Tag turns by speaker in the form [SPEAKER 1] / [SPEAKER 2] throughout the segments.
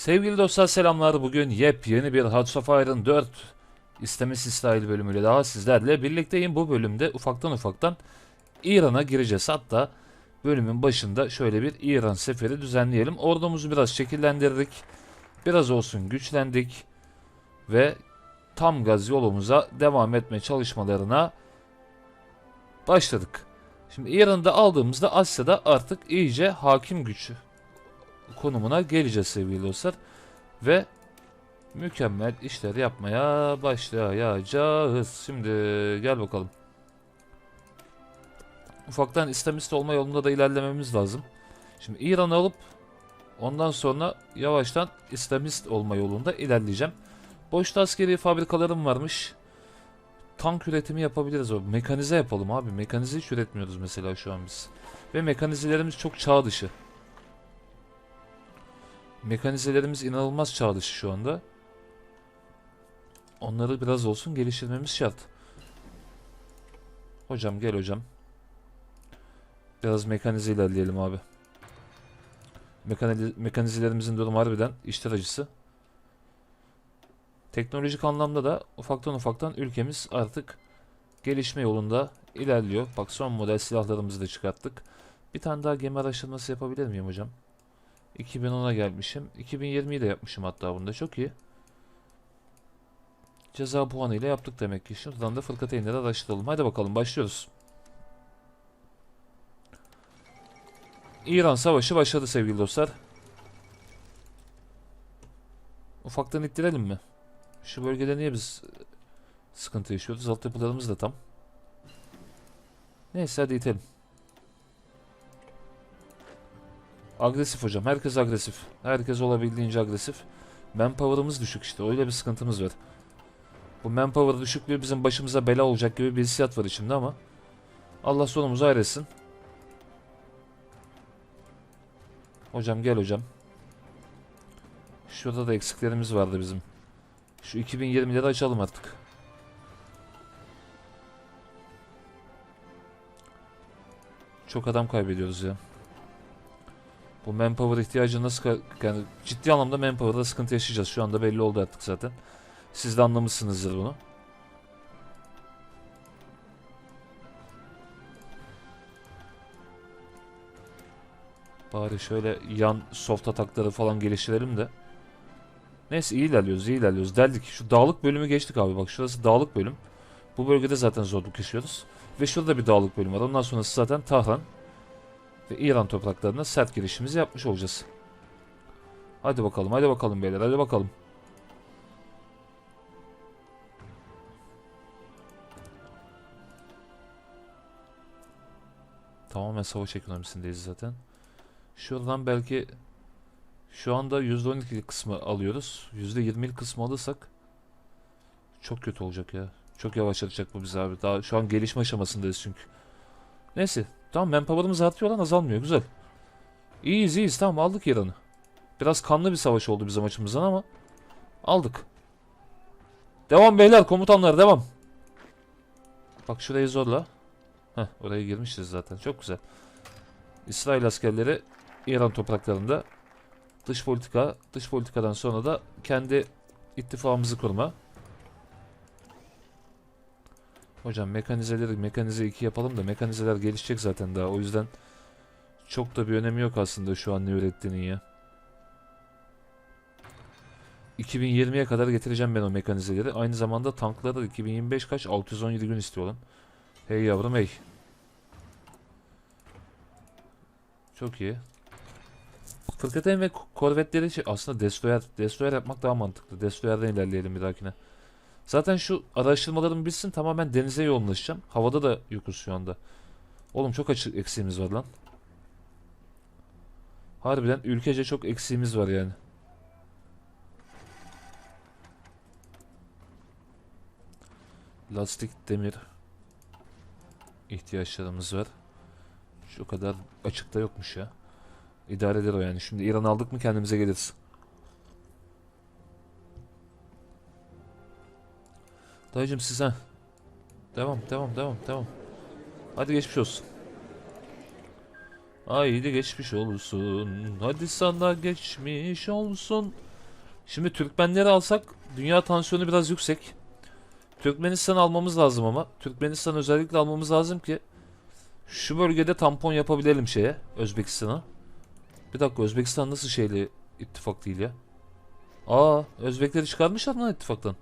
[SPEAKER 1] Sevgili dostlar selamlar. Bugün yepyeni bir Hearts of Iron 4 istemesi İsrail bölümüyle daha sizlerle birlikteyim. Bu bölümde ufaktan ufaktan İran'a gireceğiz. Hatta bölümün başında şöyle bir İran seferi düzenleyelim. Ordumuzu biraz şekillendirdik. Biraz olsun güçlendik. Ve tam gaz yolumuza devam etme çalışmalarına başladık. Şimdi İran'da aldığımızda Asya'da artık iyice hakim güç konumuna geleceğiz sevgili dostlar. Ve mükemmel işler yapmaya başlayacağız. Şimdi gel bakalım. Ufaktan İslamist olma yolunda da ilerlememiz lazım. Şimdi İran'ı alıp ondan sonra yavaştan İslamist olma yolunda ilerleyeceğim. Boşta askeri fabrikalarım varmış. Tank üretimi yapabiliriz. Mekanize yapalım abi. Mekanize hiç üretmiyoruz mesela şu an biz. Ve mekanizelerimiz çok çağ dışı. Mekanizelerimiz inanılmaz çağ şu anda. Onları biraz olsun geliştirmemiz şart. Hocam gel hocam. Biraz mekanize ilerleyelim abi. Mekanize, mekanizelerimizin durumu harbiden işler acısı. Teknolojik anlamda da ufaktan ufaktan ülkemiz artık gelişme yolunda ilerliyor. Bak son model silahlarımızı da çıkarttık. Bir tane daha gemi araştırması yapabilir miyim hocam? 2010'a gelmişim. 2020'yi de yapmışım hatta bunda. Çok iyi. Ceza puanı yaptık demek ki. Şuradan da fırkateynleri araştıralım. Hadi bakalım başlıyoruz. İran savaşı başladı sevgili dostlar. Ufaktan ittirelim mi? Şu bölgede niye biz sıkıntı yaşıyoruz? Altyapılarımız da tam. Neyse hadi itelim. Agresif hocam. Herkes agresif. Herkes olabildiğince agresif. Manpower'ımız düşük işte. Öyle bir sıkıntımız var. Bu manpower düşüklüğü bizim başımıza bela olacak gibi bir hissiyat var içimde ama Allah sonumuzu hayretsin. Hocam gel hocam. Şurada da eksiklerimiz vardı bizim. Şu 2020'leri açalım artık. Çok adam kaybediyoruz ya. Bu manpower ihtiyacı nasıl yani ciddi anlamda manpower'da sıkıntı yaşayacağız. Şu anda belli oldu artık zaten. Siz de anlamışsınızdır bunu. Bari şöyle yan soft atakları falan geliştirelim de. Neyse iyi ilerliyoruz, iyi ilerliyoruz. Deldik. Şu dağlık bölümü geçtik abi. Bak şurası dağlık bölüm. Bu bölgede zaten zorluk yaşıyoruz. Ve şurada bir dağlık bölüm var. Ondan sonrası zaten Tahran ve İran topraklarına sert girişimizi yapmış olacağız. Hadi bakalım, hadi bakalım beyler, hadi bakalım. Tamamen savaş ekonomisindeyiz zaten. Şuradan belki şu anda %12'lik kısmı alıyoruz. %20'lik kısmı alırsak çok kötü olacak ya. Çok yavaşlatacak bu bizi abi. Daha şu an gelişme aşamasındayız çünkü. Neyse. Tamam manpower'ımız artıyor lan azalmıyor. Güzel. İyiyiz iyiyiz tamam aldık İran'ı. Biraz kanlı bir savaş oldu bizim açımızdan ama aldık. Devam beyler komutanlar devam. Bak şurayı zorla. Heh oraya girmişiz zaten çok güzel. İsrail askerleri İran topraklarında dış politika, dış politikadan sonra da kendi ittifakımızı kurma. Hocam mekanizeleri mekanize 2 yapalım da mekanizeler gelişecek zaten daha. O yüzden çok da bir önemi yok aslında şu an ne ürettiğinin ya. 2020'ye kadar getireceğim ben o mekanizeleri. Aynı zamanda tankları da 2025 kaç? 617 gün istiyorlar. Hey yavrum hey. Çok iyi. Fırkateyn ve korvetleri şey, aslında destroyer, destroyer yapmak daha mantıklı. Destroyer'den ilerleyelim bir dahakine. Zaten şu araştırmalarım bitsin tamamen denize yoğunlaşacağım. Havada da yokuz şu anda. Oğlum çok açık eksiğimiz var lan. Harbiden ülkece çok eksiğimiz var yani. Lastik, demir ihtiyaçlarımız var. Şu kadar açıkta yokmuş ya. İdare eder o yani. Şimdi İran aldık mı kendimize geliriz. Dayıcım siz ha. Devam devam devam devam. Hadi geçmiş olsun. Haydi geçmiş olsun. Hadi sana geçmiş olsun. Şimdi Türkmenleri alsak dünya tansiyonu biraz yüksek. Türkmenistan almamız lazım ama. Türkmenistan özellikle almamız lazım ki şu bölgede tampon yapabilelim şeye Özbekistan'a. Bir dakika Özbekistan nasıl şeyle ittifak değil ya? Aa Özbekleri çıkarmışlar mı lan ittifaktan?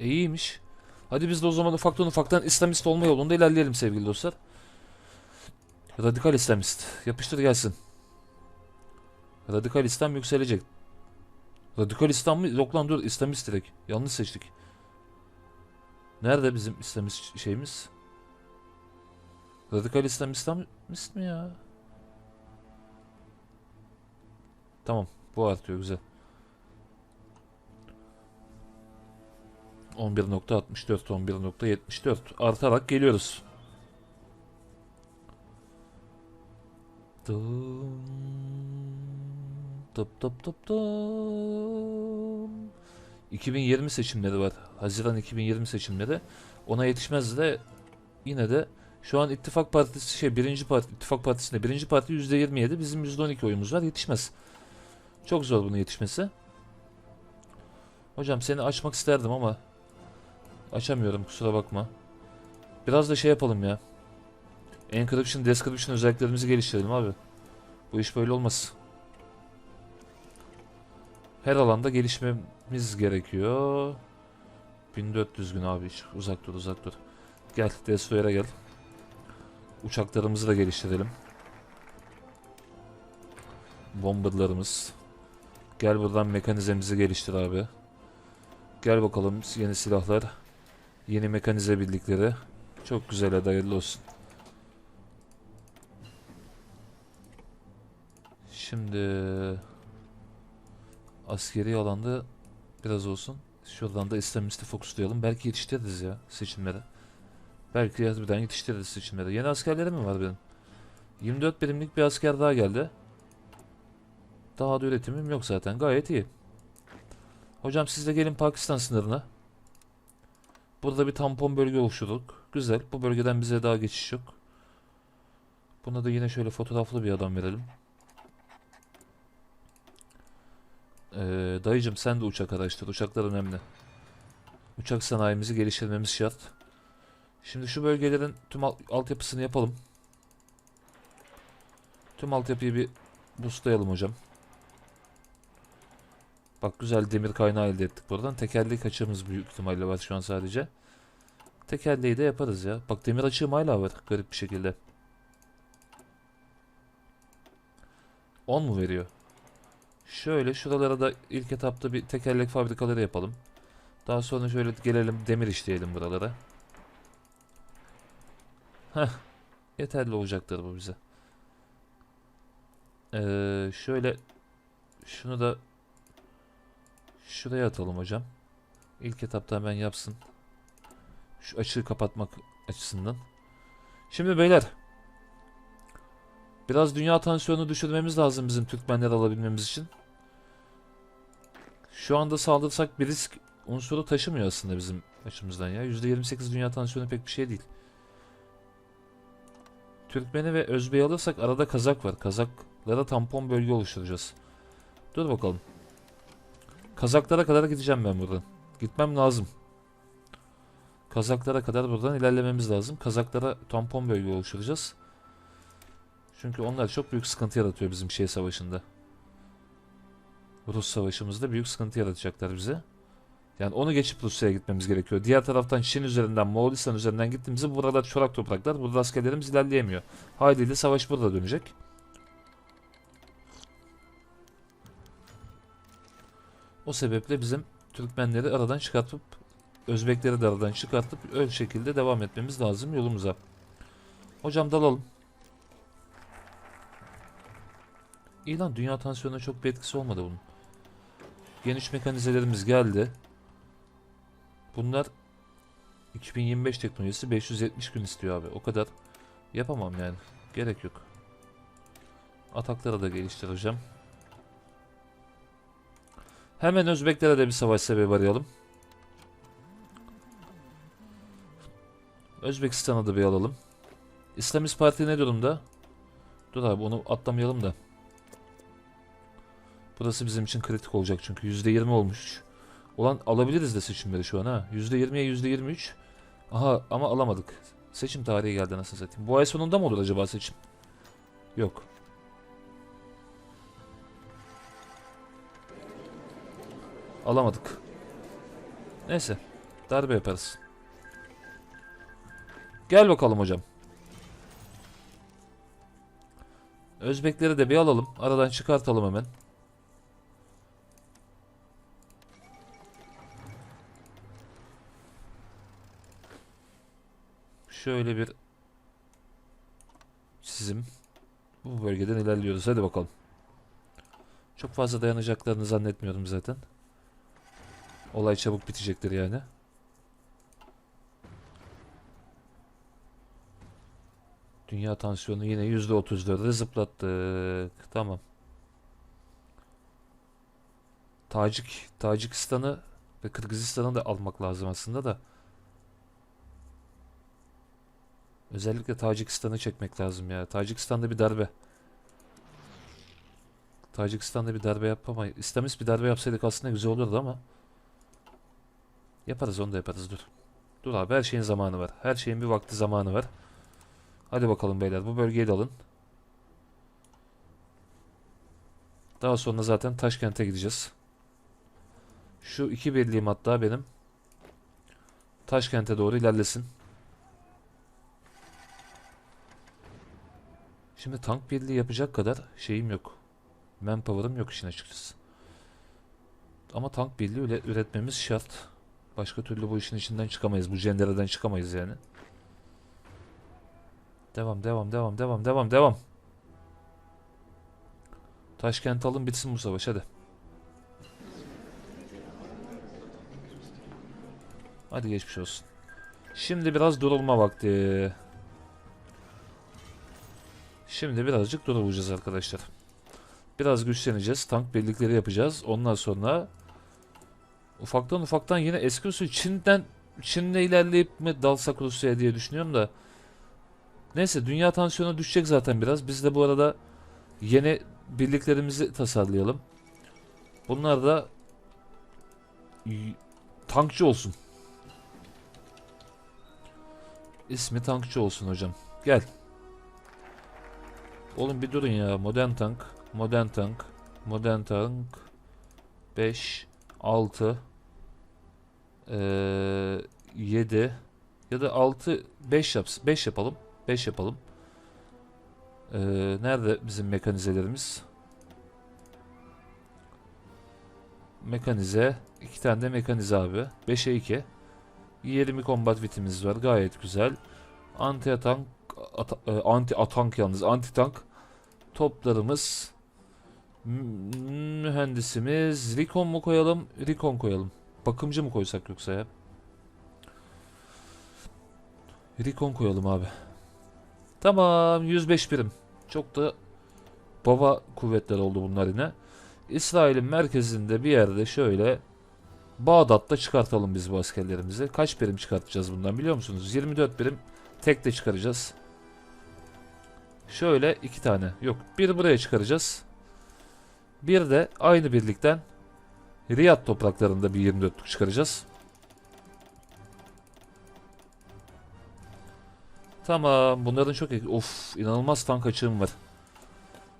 [SPEAKER 1] E, iyiymiş. Hadi biz de o zaman ufaktan ufaktan İslamist olma yolunda ilerleyelim sevgili dostlar. Radikal İslamist. Yapıştır gelsin. Radikal İslam yükselecek. Radikal İslam mı? Yok lan dur İslamist direkt. Yanlış seçtik. Nerede bizim İslamist şeyimiz? Radikal İslam İslamist mi ya? Tamam. Bu artıyor güzel. 11.64 11.74 artarak geliyoruz. Dım, tıp tıp tıp dım. 2020 seçimleri var. Haziran 2020 seçimleri. Ona yetişmez de yine de şu an ittifak partisi şey birinci parti ittifak partisinde birinci parti %27 bizim %12 oyumuz var yetişmez. Çok zor bunun yetişmesi. Hocam seni açmak isterdim ama açamıyorum kusura bakma. Biraz da şey yapalım ya. Encryption, description özelliklerimizi geliştirelim abi. Bu iş böyle olmaz. Her alanda gelişmemiz gerekiyor. 1400 gün abi uzak dur uzak dur. Gel Destroyer'e gel. Uçaklarımızı da geliştirelim. Bomberlarımız. Gel buradan mekanizemizi geliştir abi. Gel bakalım yeni silahlar. Yeni mekanize bildikleri. Çok güzel hadi hayırlı olsun. Şimdi askeri alanda biraz olsun. Şuradan da İslamisti fokuslayalım. Belki yetiştiririz ya seçimlere. Belki harbiden yetiştiririz seçimlere. Yeni askerlerim mi var benim? 24 birimlik bir asker daha geldi. Daha da üretimim yok zaten. Gayet iyi. Hocam siz de gelin Pakistan sınırına. Burada bir tampon bölge oluşturduk. Güzel. Bu bölgeden bize daha geçiş yok. Buna da yine şöyle fotoğraflı bir adam verelim. Ee, dayıcım sen de uçak araştır. Uçaklar önemli. Uçak sanayimizi geliştirmemiz şart. Şimdi şu bölgelerin tüm al- altyapısını yapalım. Tüm altyapıyı bir boostlayalım hocam. Bak güzel demir kaynağı elde ettik buradan. Tekerleği kaçığımız büyük ihtimalle var şu an sadece. Tekerleği de yaparız ya. Bak demir açığım hala var garip bir şekilde. 10 mu veriyor? Şöyle şuralara da ilk etapta bir tekerlek fabrikaları yapalım. Daha sonra şöyle gelelim demir işleyelim buralara. Heh. Yeterli olacaktır bu bize. Ee, şöyle şunu da şuraya atalım hocam. İlk etapta hemen yapsın. Şu açığı kapatmak açısından. Şimdi beyler. Biraz dünya tansiyonu düşürmemiz lazım bizim Türkmenleri alabilmemiz için. Şu anda saldırsak bir risk unsuru taşımıyor aslında bizim açımızdan ya. %28 dünya tansiyonu pek bir şey değil. Türkmeni ve Özbey'i alırsak arada Kazak var. Kazaklara tampon bölge oluşturacağız. Dur bakalım. Kazaklara kadar gideceğim ben buradan. Gitmem lazım. Kazaklara kadar buradan ilerlememiz lazım. Kazaklara tampon bölge oluşturacağız. Çünkü onlar çok büyük sıkıntı yaratıyor bizim şey savaşında. Rus savaşımızda büyük sıkıntı yaratacaklar bize. Yani onu geçip Rusya'ya gitmemiz gerekiyor. Diğer taraftan Çin üzerinden, Moğolistan üzerinden gittiğimizde buralar çorak topraklar. Burada askerlerimiz ilerleyemiyor. Haliyle savaş burada dönecek. O sebeple bizim Türkmenleri aradan çıkartıp Özbekleri de aradan çıkartıp öyle şekilde devam etmemiz lazım yolumuza. Hocam dalalım. İyi lan dünya tansiyonuna çok bir etkisi olmadı bunun. Geniş mekanizelerimiz geldi. Bunlar 2025 teknolojisi 570 gün istiyor abi. O kadar yapamam yani. Gerek yok. Atakları da geliştireceğim. Hemen Özbeklere de bir savaş sebebi arayalım. Özbekistan'a da bir alalım. İslamist Parti ne durumda? Dur abi onu atlamayalım da. Burası bizim için kritik olacak çünkü %20 olmuş. Ulan alabiliriz de seçimleri şu an ha. %20'ye %23. Aha ama alamadık. Seçim tarihi geldi nasıl satayım. Bu ay sonunda mı olur acaba seçim? Yok. Alamadık. Neyse. Darbe yaparız. Gel bakalım hocam. Özbekleri de bir alalım. Aradan çıkartalım hemen. Şöyle bir çizim. Bu bölgeden ilerliyoruz. Hadi bakalım. Çok fazla dayanacaklarını zannetmiyorum zaten. Olay çabuk bitecektir yani. Dünya tansiyonu yine %34'e zıplattık. Tamam. Tacik, Tacikistan'ı ve Kırgızistan'ı da almak lazım aslında da. Özellikle Tacikistan'ı çekmek lazım ya. Tacikistan'da bir darbe. Tacikistan'da bir darbe yapamayız. İslamist bir darbe yapsaydık aslında güzel olurdu ama. Yaparız onu da yaparız dur. Dur abi her şeyin zamanı var. Her şeyin bir vakti zamanı var. Hadi bakalım beyler bu bölgeyi de alın. Daha sonra zaten Taşkent'e gideceğiz. Şu iki birliğim hatta benim. Taşkent'e doğru ilerlesin. Şimdi tank birliği yapacak kadar şeyim yok. Manpower'ım yok işin açıkçası. Ama tank birliği üre- üretmemiz şart. Başka türlü bu işin içinden çıkamayız. Bu cendereden çıkamayız yani. Devam, devam, devam, devam, devam, devam. Taşkent alın bitsin bu savaş hadi. Hadi geçmiş olsun. Şimdi biraz durulma vakti. Şimdi birazcık durulacağız arkadaşlar. Biraz güçleneceğiz. Tank birlikleri yapacağız. Ondan sonra ufaktan ufaktan yine eski usul Çin'den Çin'le ilerleyip mi dalsak Rusya'ya diye düşünüyorum da. Neyse dünya tansiyonu düşecek zaten biraz. Biz de bu arada yeni birliklerimizi tasarlayalım. Bunlar da tankçı olsun. İsmi tankçı olsun hocam. Gel. Oğlum bir durun ya. Modern tank. Modern tank. Modern tank. 5 6 eee 7 ya da 6 5 yaps 5 yapalım. 5 yapalım. Eee, nerede bizim mekanizelerimiz? Mekanize. iki tane de mekanize abi. 5'e 2. 20 combat vitimiz var. Gayet güzel. Anti tank ata- e, anti atank yalnız. Anti tank toplarımız mühendisimiz Recon mu koyalım? Recon koyalım. Bakımcı mı koysak yoksa ya? Recon koyalım abi. Tamam 105 birim. Çok da baba kuvvetler oldu bunlar yine. İsrail'in merkezinde bir yerde şöyle Bağdat'ta çıkartalım biz bu askerlerimizi. Kaç birim çıkartacağız bundan biliyor musunuz? 24 birim tek de çıkaracağız. Şöyle iki tane. Yok bir buraya çıkaracağız. Bir de aynı birlikten Riyad topraklarında bir 24'lük çıkaracağız. Tamam bunların çok of inanılmaz tank açığım var.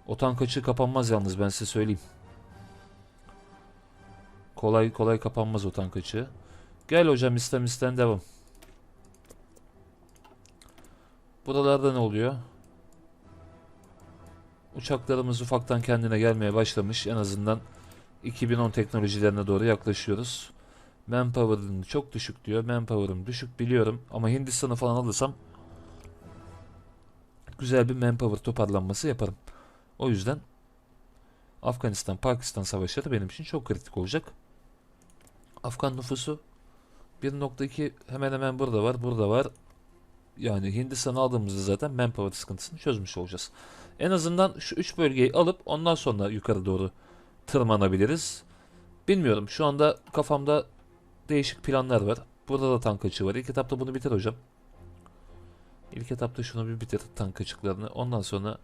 [SPEAKER 1] O tank açığı kapanmaz yalnız ben size söyleyeyim. Kolay kolay kapanmaz o tank açığı. Gel hocam İslamist'ten devam. Buralarda ne oluyor? Uçaklarımız ufaktan kendine gelmeye başlamış. En azından 2010 teknolojilerine doğru yaklaşıyoruz. Manpower'ın çok düşük diyor. Manpower'ım düşük biliyorum. Ama Hindistan'ı falan alırsam güzel bir manpower toparlanması yaparım. O yüzden Afganistan-Pakistan savaşları benim için çok kritik olacak. Afgan nüfusu 1.2 hemen hemen burada var. Burada var. Yani Hindistan'ı aldığımızda zaten manpower sıkıntısını çözmüş olacağız. En azından şu üç bölgeyi alıp ondan sonra yukarı doğru tırmanabiliriz. Bilmiyorum. Şu anda kafamda değişik planlar var. Burada da tank açığı var. İlk etapta bunu bitir hocam. İlk etapta şunu bir bitir tank açıklarını. Ondan sonra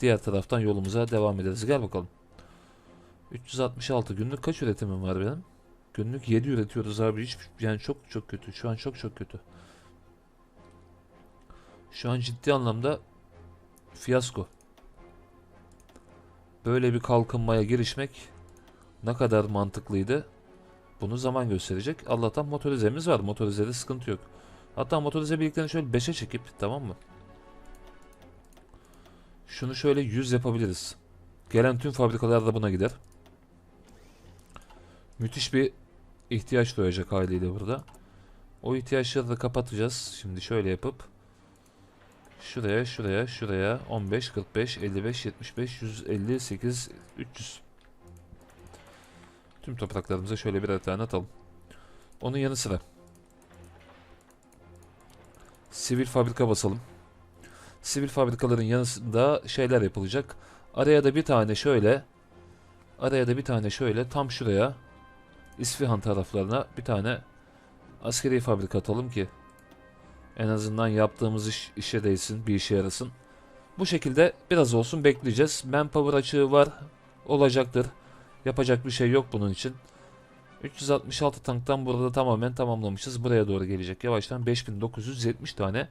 [SPEAKER 1] diğer taraftan yolumuza devam ederiz. Gel bakalım. 366 günlük kaç üretimim var benim? Günlük 7 üretiyoruz abi. Hiç yani çok çok kötü. Şu an çok çok kötü. Şu an ciddi anlamda fiyasko. Böyle bir kalkınmaya girişmek ne kadar mantıklıydı? Bunu zaman gösterecek. Allah'tan motorizemiz var. Motorizede sıkıntı yok. Hatta motorize birliklerini şöyle 5'e çekip tamam mı? Şunu şöyle 100 yapabiliriz. Gelen tüm fabrikalar da buna gider. Müthiş bir ihtiyaç doğacak haliyle burada. O ihtiyaçları da kapatacağız. Şimdi şöyle yapıp şuraya, şuraya, şuraya 15, 45, 55, 75, 158, 300. Tüm topraklarımıza şöyle birer tane atalım. Onun yanı sıra sivil fabrika basalım. Sivil fabrikaların yanında şeyler yapılacak. Araya da bir tane şöyle araya da bir tane şöyle tam şuraya İsfihan taraflarına bir tane askeri fabrika atalım ki en azından yaptığımız iş işe değsin, bir işe yarasın. Bu şekilde biraz olsun bekleyeceğiz. Manpower açığı var, olacaktır. Yapacak bir şey yok bunun için. 366 tanktan burada tamamen tamamlamışız. Buraya doğru gelecek. Yavaştan 5970 tane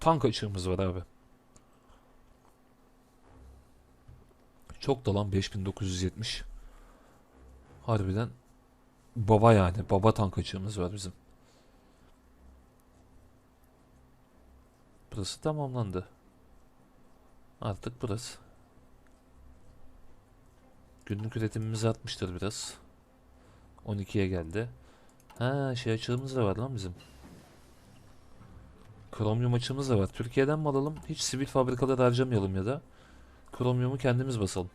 [SPEAKER 1] tank açığımız var abi. Çok da lan 5970. Harbiden baba yani. Baba tank açığımız var bizim. Burası tamamlandı. Artık burası. Günlük üretimimiz artmıştır biraz. 12'ye geldi. Ha şey açığımız da var lan bizim. Kromyum açığımız da var. Türkiye'den mi alalım? Hiç sivil fabrikalar harcamayalım ya da. Kromyumu kendimiz basalım.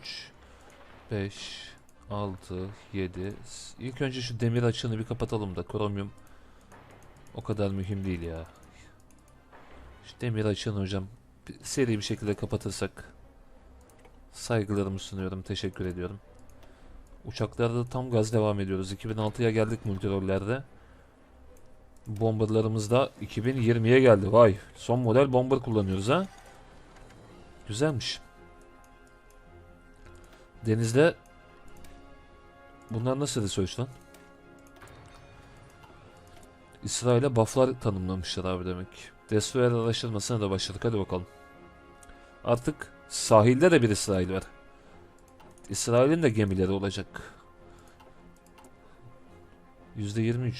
[SPEAKER 1] 3 5 6 7 İlk önce şu demir açığını bir kapatalım da kromyum o kadar mühim değil ya. Şu demir açığını hocam seri bir şekilde kapatırsak saygılarımı sunuyorum. Teşekkür ediyorum. Uçaklarda tam gaz devam ediyoruz. 2006'ya geldik multirollerde. Bomberlarımız da 2020'ye geldi. Vay. Son model bomber kullanıyoruz ha. Güzelmiş. Denizde bunlar nasıl research lan? İsrail'e bufflar tanımlamışlar abi demek. Destroyer araştırmasına da başladık. Hadi bakalım. Artık sahilde de bir İsrail var. İsrail'in de gemileri olacak. %23.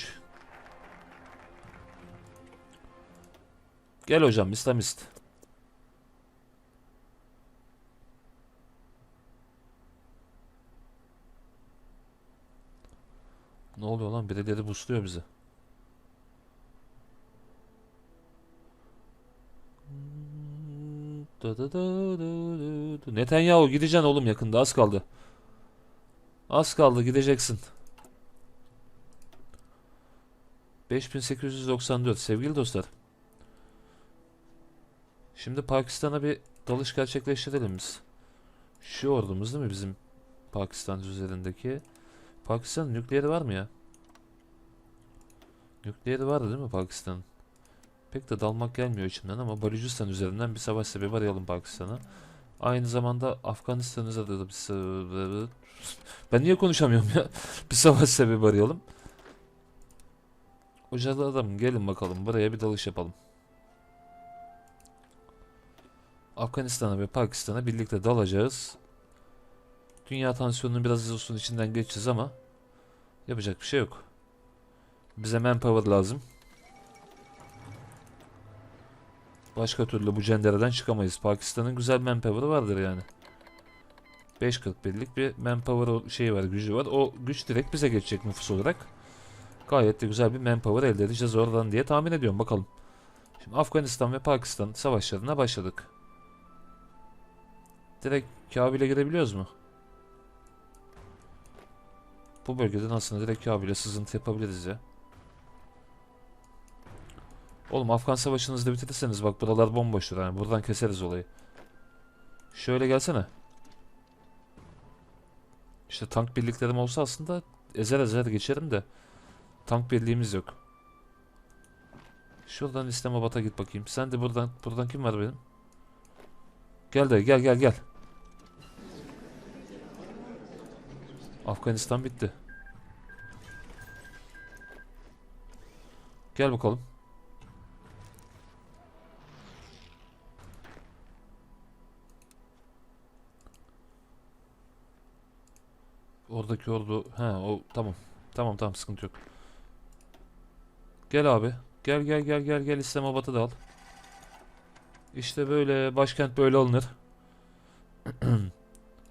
[SPEAKER 1] Gel hocam İslamist. Ne oluyor lan? Birileri busluyor bizi. Da da da da da da. Netanyahu gideceksin oğlum yakında az kaldı. Az kaldı gideceksin. 5894 sevgili dostlar. Şimdi Pakistan'a bir dalış gerçekleştirelim biz. Şu ordumuz değil mi bizim Pakistan üzerindeki? Pakistan'ın nükleeri var mı ya? Nükleeri vardı değil mi Pakistan'ın? Pek de dalmak gelmiyor içimden ama Baluchistan üzerinden bir savaş sebebi arayalım Pakistan'a. Aynı zamanda Afganistan üzerinde de bir Ben niye konuşamıyorum ya? bir savaş sebebi arayalım. Hocalı adam gelin bakalım buraya bir dalış yapalım. Afganistan'a ve Pakistan'a birlikte dalacağız. Dünya tansiyonunun biraz olsun içinden geçeceğiz ama yapacak bir şey yok. Bize manpower lazım. Başka türlü bu cendereden çıkamayız. Pakistan'ın güzel manpower'ı vardır yani. 5.41'lik bir manpower şeyi var, gücü var. O güç direkt bize geçecek nüfus olarak. Gayet de güzel bir manpower elde edeceğiz oradan diye tahmin ediyorum. Bakalım. Şimdi Afganistan ve Pakistan savaşlarına başladık. Direkt Kabil'e girebiliyoruz mu? Bu bölgeden aslında direkt Kabil'e sızıntı yapabiliriz ya. Oğlum Afgan savaşınızı da bitirirseniz bak buralar bomboştur yani buradan keseriz olayı. Şöyle gelsene. İşte tank birliklerim olsa aslında ezer ezer geçerim de tank birliğimiz yok. Şuradan İslamabad'a git bakayım. Sen de buradan buradan kim var benim? Gel de gel gel gel. Afganistan bitti. Gel bakalım. Oradaki ordu... He o tamam. Tamam tamam sıkıntı yok. Gel abi. Gel gel gel gel gel İslamabad'ı da al. İşte böyle başkent böyle alınır.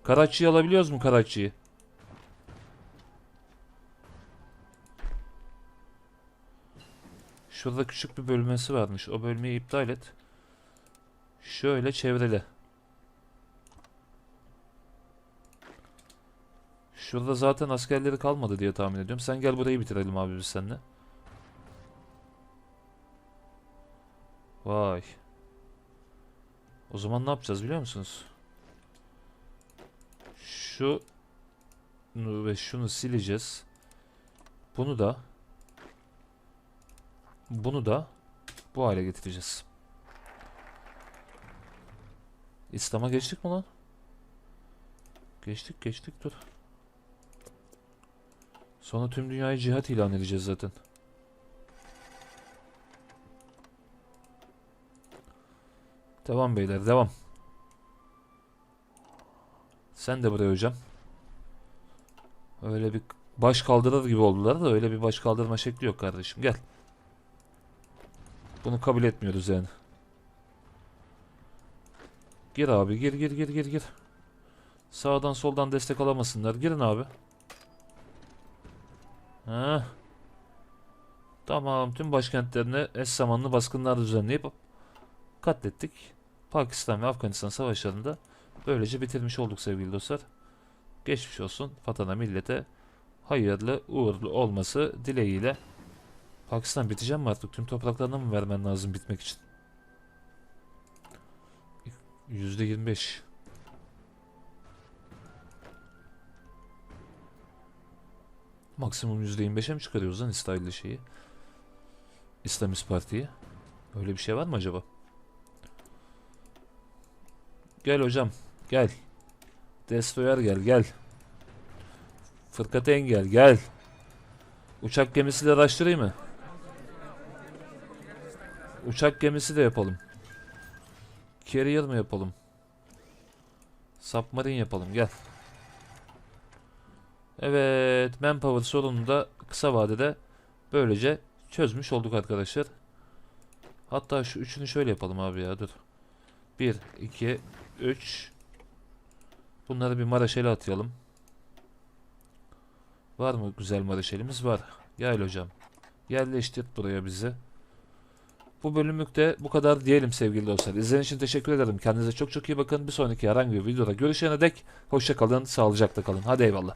[SPEAKER 1] Karachi'yi alabiliyoruz mu Karachi'yi? Şurada küçük bir bölmesi varmış. O bölmeyi iptal et. Şöyle çevrele. Şurada zaten askerleri kalmadı diye tahmin ediyorum. Sen gel burayı bitirelim abi biz seninle. Vay. O zaman ne yapacağız biliyor musunuz? Şu ve şunu sileceğiz. Bunu da bunu da bu hale getireceğiz. İslam'a geçtik mi lan? Geçtik geçtik dur. Sonra tüm dünyayı cihat ilan edeceğiz zaten. Devam beyler devam. Sen de buraya hocam. Öyle bir baş kaldırır gibi oldular da öyle bir baş kaldırma şekli yok kardeşim. Gel. Bunu kabul etmiyoruz yani. Gir abi gir gir gir gir gir. Sağdan soldan destek alamasınlar. Girin abi. Heh. Tamam tüm başkentlerine eş zamanlı baskınlar düzenleyip katlettik. Pakistan ve Afganistan savaşlarında böylece bitirmiş olduk sevgili dostlar. Geçmiş olsun vatana millete hayırlı uğurlu olması dileğiyle. Pakistan biteceğim mi artık? Tüm topraklarına mı vermen lazım bitmek için? %25. Maksimum %25'e mi çıkarıyoruz lan İsrail'li şeyi? İslamist Parti'yi. Öyle bir şey var mı acaba? Gel hocam. Gel. Destroyer gel gel. Fırkateyn gel gel. Uçak gemisiyle araştırayım mı? Uçak gemisi de yapalım. Carrier mı yapalım? Submarine yapalım gel. Evet, manpower sorununu da kısa vadede böylece çözmüş olduk arkadaşlar. Hatta şu üçünü şöyle yapalım abi ya dur. 1, 2, 3. Bunları bir maraşele atayalım. Var mı güzel maraşelimiz? Var. Gel hocam. Yerleştir buraya bizi. Bu bölümlükte bu kadar diyelim sevgili dostlar. İzlediğiniz için teşekkür ederim. Kendinize çok çok iyi bakın. Bir sonraki herhangi bir videoda görüşene dek hoşça kalın, sağlıcakla kalın. Hadi eyvallah.